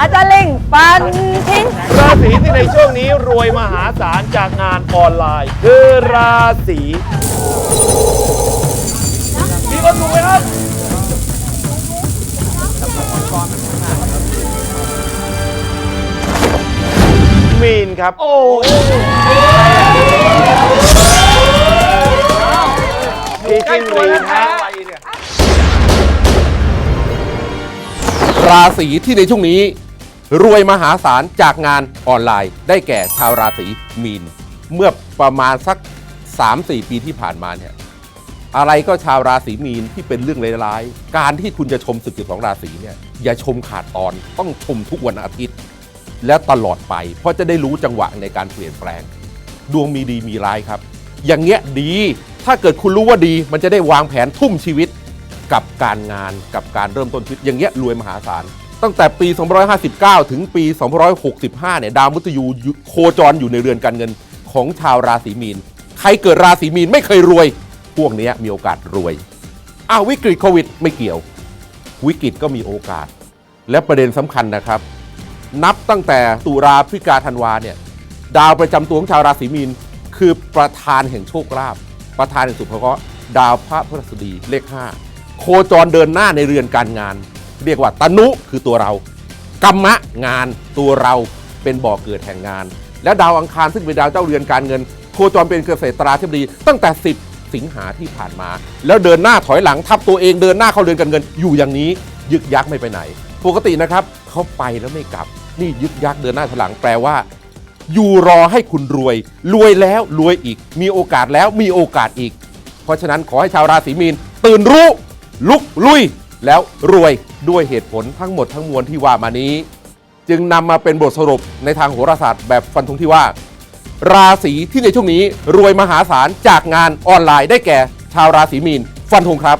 อาจารย์ลิงฟันทิ้งราศีที่ในช่วงนี้รวยมหาศาลจากงานออนไลน์ คือราศีมีคนถูกไหมครับมีนครับ โอ้พี่จิ้งหรีดฮะ ราศีที่ในช่วงนี้ รวยมหาศาลจากงานออนไลน์ ได้แก่ชาวราศีมีน เมื่อประมาณสัก 3-4 ปีที่ผ่านมาเนี่ยอะไรก็ชาวราศีมีนที่เป็นเรื่องร้ายๆ การที่คุณจะชมศึกสิบสองราศีเนี่ยอย่าชมขาดตอนต้องชมทุกวันอาทิตย์ และตลอดไป เพราะจะได้รู้จังหวะในการเปลี่ยนแปลง ดวงมีดีมีร้ายครับ อย่างเงี้ยดีถ้าเกิดคุณรู้ว่าดีมันจะได้วางแผนทุ่มชีวิต กับการงานกับการเริ่มต้นชีวิตอย่างเงี้ยรวยมหาศาล ตั้งแต่ปี 259 ถึงปี 265 เนี่ยดาวมุตยูอยู่โคจรอยู่ในเรือนการเงินของชาวราศีมีน ใครเกิดราศีมีนไม่เคยรวย พวกนี้มีโอกาสรวยอ้าววิกฤตโควิดไม่เกี่ยว วิกฤตก็มีโอกาส และประเด็นสำคัญนะครับ นับตั้งแต่ตุลาพฤศจิกาธันวาเนี่ยดาวประจำตัวของชาวราศีมีน คือประธานแห่งโชคลาภประธานแห่งสุขเพราะดาวพระพฤหัสบดีเลข5 โคจรเดินหน้าในเรือนการงาน เรียกว่าตนุคือตัวเรา กรรมะงานตัวเราเป็นบ่อเกิดแห่งงาน และดาวอังคารซึ่งเป็นดาวเจ้าเรือนการเงิน โคจรเป็นเกษตราธิบดีตั้งแต่ 10 สิงหาที่ผ่านมา แล้วเดินหน้าถอยหลังทับตัวเองเดินหน้าเข้าเรือนการเงิน อยู่อย่างนี้ยึกยักไม่ไปไหน ปกตินะครับเขาไปแล้วไม่กลับ นี่ยึกยักเดินหน้าถอยหลังแปลว่า อยู่รอให้คุณรวย รวยแล้วรวยอีก มีโอกาสแล้วมีโอกาสอีก เพราะฉะนั้นขอให้ชาวราศีมีนตื่นรู้ ลุกลุย แล้วรวยด้วยเหตุผลทั้งหมดทั้งมวลที่ว่ามานี้ จึงนำมาเป็นบทสรุปในทางโหราศาสตร์แบบฟันธงที่ว่า ราศีที่ในช่วงนี้รวยมหาศาลจากงานออนไลน์ได้แก่ ชาวราศีมีน ฟันธงครับ